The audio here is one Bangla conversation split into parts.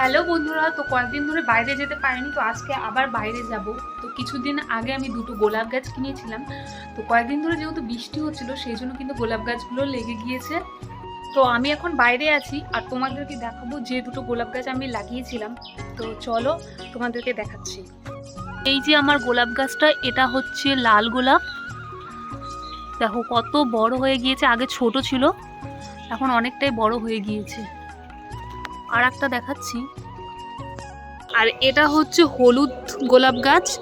হ্যালো বন্ধুরা, তো কয়েকদিন ধরে বাইরে যেতে পারিনি, তো আজকে আবার বাইরে যাব। তো কিছুদিন আগে আমি দুটো গোলাপ গাছ কিনেছিলাম। তো কয়েকদিন ধরে যেহেতু বৃষ্টি হচ্ছিল, সেই জন্য কিন্তু গোলাপ গাছগুলো লেগে গিয়েছে। তো আমি এখন বাইরে আছি, আর তোমাদেরকে দেখাবো যে দুটো গোলাপ গাছ আমি লাগিয়েছিলাম। তো চলো তোমাদেরকে দেখাচ্ছি। এই যে আমার গোলাপ গাছটা, এটা হচ্ছে লাল গোলাপ। দেখো কত বড় হয়ে গিয়েছে, আগে ছোট ছিল, এখন অনেকটাই বড় হয়ে গিয়েছে। আর একটা দেখাচ্ছি। আর এটা হচ্ছে হলুদ গোলাপ গাছ।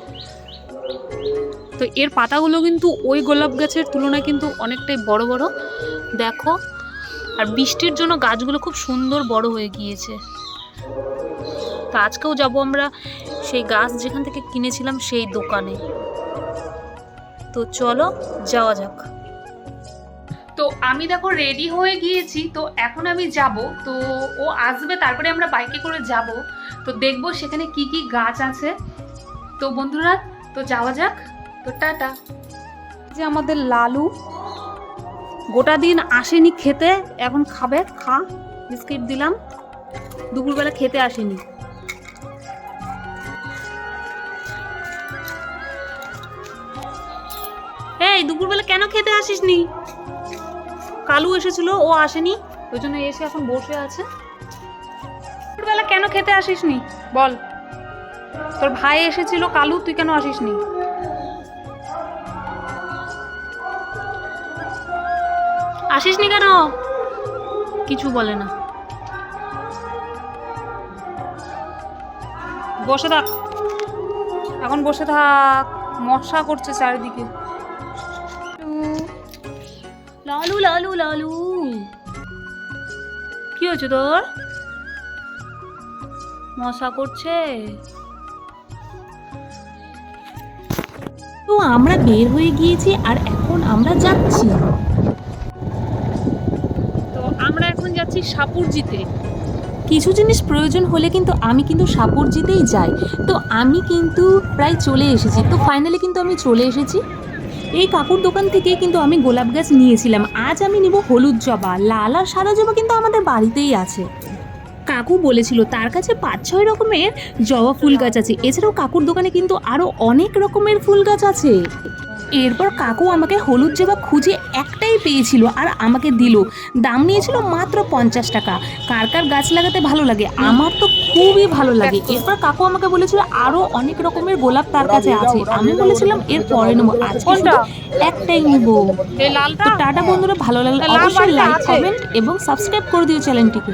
তো এর পাতাগুলো কিন্তু ওই গোলাপ গাছের তুলনায় কিন্তু অনেকটাই বড় বড়। দেখো, আর বৃষ্টির জন্য গাছগুলো খুব সুন্দর বড় হয়ে গিয়েছে। তো আজকেও যাব আমরা সেই গাছ যেখান থেকে কিনেছিলাম সেই দোকানে। তো চলো, যাওয়া যাক। তো আমি দেখো রেডি হয়ে গিয়েছি, তো এখন আমি যাব, তো ও আসবে, তারপরে আমরা বাইকে করে যাব। তো দেখব সেখানে কি কি গাছ আছে। তো বন্ধুরা, তো যাওয়া যাক। তো টাটা। যে আমাদের লালু, গোটা দিন আসেনি খেতে, এখন খাবে, খা, বিস্কিট দিলাম। দুপুরবেলা খেতে আসেনি। এই, দুপুরবেলা কেন খেতে আসিসনি? কালু এসেছিল, ও আসেনি। ওই জন্য এসে এখন বসে আছে। দুপুরবেলা কেন খেতে আসিস নি বল। তোর ভাই এসেছিল, কালু, তুই কেন আসিসনি? আসিসনি কেন? কিছু বলে না। বসে থাক। এখন বসে থাক। মশা করছে চারিদিকে। লালু লালু লালু। কি হয়েছে তোর? মশা করছে। তো আমরা বের হয়ে গিয়েছি আর এখন আমরা যাচ্ছি। তো আমরা এখন যাচ্ছি সাপুরজিতে। কিছু জিনিস প্রয়োজন হলে কিন্তু আমি কিন্তু সাপুরজিতেই যাই। তো আমি কিন্তু প্রায় চলে এসেছি। তো ফাইনালি কিন্তু আমি চলে এসেছি। এই কাকুর দোকান থেকে কিন্তু আমি গোলাপ গাছ নিয়েছিলাম। আজ আমি নিব হলুদ জবা। লাল আর সাদা জবা কিন্তু আমাদের বাড়িতেই আছে। কাকু বলেছিল, তার কাছে পাঁচ ছয় রকমের জবা ফুল গাছ আছে। এছাড়াও কাকুর দোকানে কিন্তু আরও অনেক রকমের ফুল গাছ আছে। এরপর কাকু আমাকে হলুদ জবা খুঁজে একটাই পেয়েছিল আর আমাকে দিল। দাম নিয়েছিল মাত্র পঞ্চাশ টাকা। কার কার গাছ লাগাতে ভালো লাগে? আমার তো খুবই ভালো লাগে। এরপর কাকু আমাকে বলেছিল আরও অনেক রকমের গোলাপ তার কাছে আছে। আমি বলেছিলাম এর পরে নেব। আজকে শুধু একটাই নিবো। তো টাটা বন্ধুরা ভালো লাগলে অবশ্যই লাইক কমেন্ট এবং সাবস্ক্রাইব করে দিও চ্যানেলটিকে।